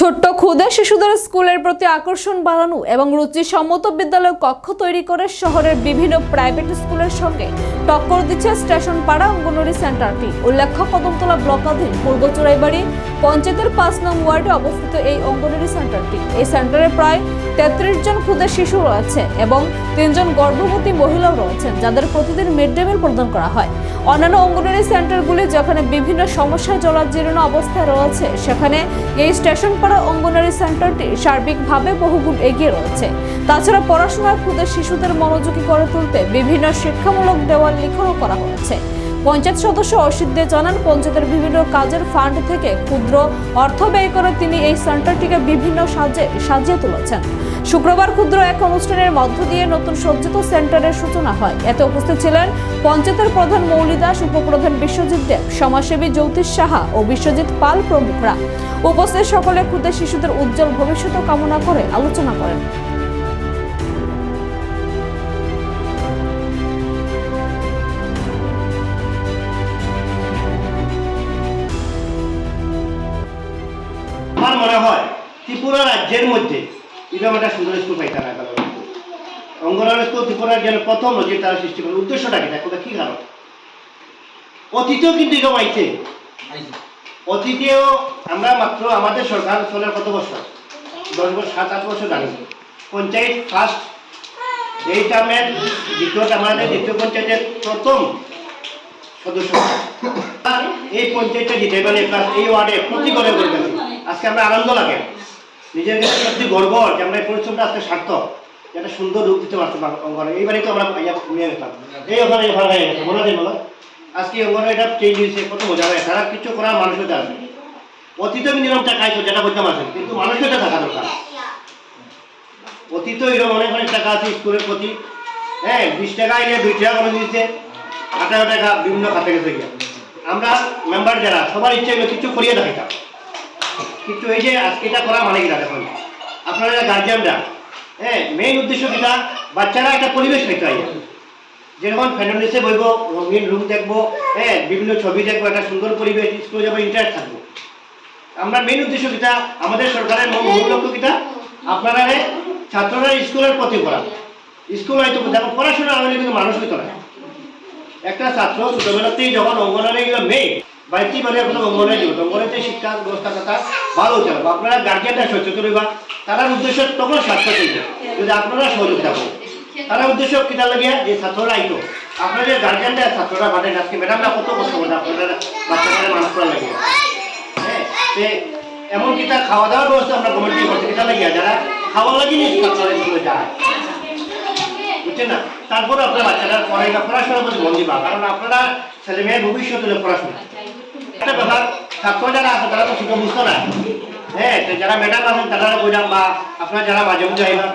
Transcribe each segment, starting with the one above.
ছোট্ট ক্ষুদে শিশুদের স্কুলের প্রতি আকর্ষণ বাড়ানো এবং রুচিসম্মত বিদ্যালয় কক্ষ তৈরি করে শহরের বিভিন্ন প্রাইভেট স্কুলের সঙ্গে টক্কর দিচ্ছে স্টেশন পাড়া অঙ্গনওয়াড়ি সেন্টারটি। উল্লেখ্য, কদমতলা ব্লকাধীন পূর্ব চোরাইবাড়ি পঞ্চায়েতের পাঁচ নং ওয়ার্ডে অবস্থিত এই অঙ্গনওয়াড়ি সেন্টারটি। এই সেন্টারে প্রায় তেত্রিশ জন ক্ষুদে শিশু রয়েছে এবং তিনজন গর্ভবতী মহিলাও রয়েছেন, যাদের প্রতিদিন মিড ডে মিল প্রদান করা হয়। অন্যান্য অঙ্গনওয়াড়ি সেন্টারগুলি যেখানে বিভিন্ন সমস্যায় জলাজীর্ণ অবস্থায় রয়েছে, সেখানে এই স্টেশন পাড়া অঙ্গনারী সেন্টারটি সার্বিকভাবে বহুগুণ এগিয়ে রয়েছে। তাছাড়া পড়াশোনার ক্ষুদে শিশুদের মনোযোগী করে তুলতে বিভিন্ন শিক্ষামূলক দেওয়াল লিখনও করা হয়েছে পঞ্চায়েত সদস্য অসিত দে জানান, পঞ্চায়েতের বিভিন্ন কাজের ফান্ড থেকে ক্ষুদ্র অর্থ ব্যয় করে তিনি এই সেন্টারটিকে বিভিন্ন সাজে সাজিয়ে তুলেছেন। শুক্রবার ক্ষুদ্র এক অনুষ্ঠানের মধ্য দিয়ে নতুন সজ্জিত সেন্টারের সূচনা হয়। এতে উপস্থিত ছিলেন পঞ্চায়েতের প্রধান মৌলি দাস উপপ্রধান বিশ্বজিৎ দেব, সমাজসেবী জ্যোতিষ সাহা ও বিশ্বজিৎ পাল প্রমুখরা। উপস্থিত সকলে ক্ষুদে শিশুদের উজ্জ্বল ভবিষ্যৎ কামনা করে আলোচনা করেন। আমার মনে হয় ত্রিপুরা রাজ্যের মধ্যে একটা সুন্দর স্কুল পাইতে না গেল অঙ্গনওয়াড়ি স্কুল ত্রিপুরার জন্য প্রথম নজির তারা সৃষ্টি করে। উদ্দেশ্যটা কি? দেখো কি কারণ? অতীতেও কিন্তু এরকম আইছে। অতীতেও আমরা মাত্র আমাদের সরকার চলার কত বছর? দশ বছর সাত আট বছর জানি। পঞ্চায়েত ফার্স্ট এই টার্মের দ্বিতীয় আমাদের দ্বিতীয় পঞ্চায়েতের প্রথম সদস্য। এই পঞ্চায়েতটা জিতে গেলে এই ওয়ার্ডে প্রতি করে গেছে। আজকে আমরা আনন্দ লাগে। নিজের কাছে সত্যি গর্ব যে আমরা এই পরিশ্রমটা আজকে সার্থক একটা সুন্দর রূপ দিতে পারছি অঙ্গনে। এইবারই তো আমরা ইয়া নিয়ে গেলাম এই ওখানে ভালো হয়ে মনে হয় বলো আজকে অঙ্গনে এটা চেঞ্জ হয়েছে, কত মজা হয় তারা কিছু করার মানুষের আছে। অতীতে নিরম টাকা আইতো যেটা বলতাম আছে। কিন্তু মানুষের টাকা দরকার। অতীত এরকম অনেক অনেক টাকা আছে স্কুলের প্রতি। হ্যাঁ বিশ টাকা এনে দুই টাকা করে দিচ্ছে আঠারো টাকা বিভিন্ন খাতে গেছে আমরা মেম্বার যারা, সবার ইচ্ছে কিছু করিয়ে দেখাইতাম। কিন্তু এই যে এটা করা মানে কিনা দেখুন। আপনারা গার্জিয়ানরা হ্যাঁ মেইন উদ্দেশ্য কিনা বাচ্চারা একটা পরিবেশ পেতে হয়। যেরকম ফ্যামিলিসে বইব, রঙিন রুম দেখব হ্যাঁ বিভিন্ন ছবি দেখব, একটা সুন্দর পরিবেশ স্কুলে যাব ইন্টারেস্ট থাকব। আমরা মেইন উদ্দেশ্য কিটা আমাদের সরকারের মূল লক্ষ্য কিটা আপনারা ছাত্ররা স্কুলের প্রতি পড়া স্কুল হয়তো, দেখো, পড়াশোনা আমাদের কিন্তু মানুষ হইতো না। একটা ছাত্র ছোটবেলাতেই যখন অঙ্গনারী গেল, মেয়ে বাড়িতে মানে আপনার অঙ্গনারী দিব অঙ্গনারীতে শিক্ষা ব্যবস্থা কথা ভালো হবে। আপনারা গার্জিয়ানরা সচেতন হইবা তার উদ্দেশ্য তখন স্বাস্থ্য চলবে যদি আপনারা সহযোগিতা করেন। তারা উদ্দেশ্য কিনা লাগিয়া যে ছাত্ররা আইতো। আপনাদের গার্জিয়ানরা ছাত্ররা বাটেন আজকে ম্যাডামরা কত কষ্ট করে আপনারা বাচ্চাদের মানুষ করা লাগে? হ্যাঁ এমন কি তার খাওয়া দাওয়ার ব্যবস্থা আমরা কমিটি করছি? কিনা লাগিয়া যারা খাওয়া লাগিয়ে ছাত্ররা স্কুলে যায়। বুঝছেন না? তারপরে আপনার বাচ্চারা পড়াশোনা পড়াশোনার প্রতি মন দিবা। কারণ আপনারা ছেলে মেয়ের ভবিষ্যৎ পড়াশোনা। যারা আছে হ্যাঁ যারা ম্যাডাম আছেন তারা বললাম বা আপনারা যারা মাঝে আইবা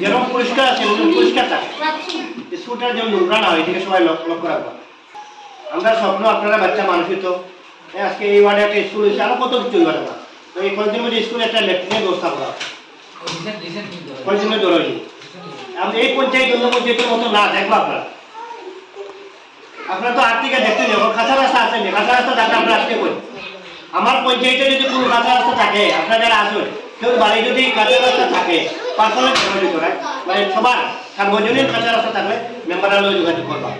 যেরকম পরিষ্কার আছে ওরকম পরিষ্কার থাকে। স্কুলটা যেমন নোংরা হয় এদিকে সবাই লক্ষ্য রাখবা আমরা স্বপ্ন আপনারা বাচ্চা মানুষ তো আজকে এই ওয়ার্ডে একটা স্কুল হয়েছে আরও কত কিছু তো এই কয়েকদিনের মধ্যে স্কুলে একটা ল্যাট্রিনের ব্যবস্থা করা হবে। কয়েকদিনের জন্য এই পঞ্চায়েত অন্য পঞ্চায়েতের মতো না দেখব আপনারা আপনারা তো আর্থিকে দেখতে যাব কাঁচা রাস্তা আছে নি? কাঁচা রাস্তা যাতে আমরা আজকে করি আমার পঞ্চায়েতে যদি কোনো কাঁচা রাস্তা থাকে, আপনারা যারা আসুন কেউ বাড়ি যদি কাঁচা রাস্তা থাকে পার্সোনাল করে মানে সবার সার্বজনীন কাঁচা রাস্তা থাকলে, মেম্বাররা যোগাযোগ করবা।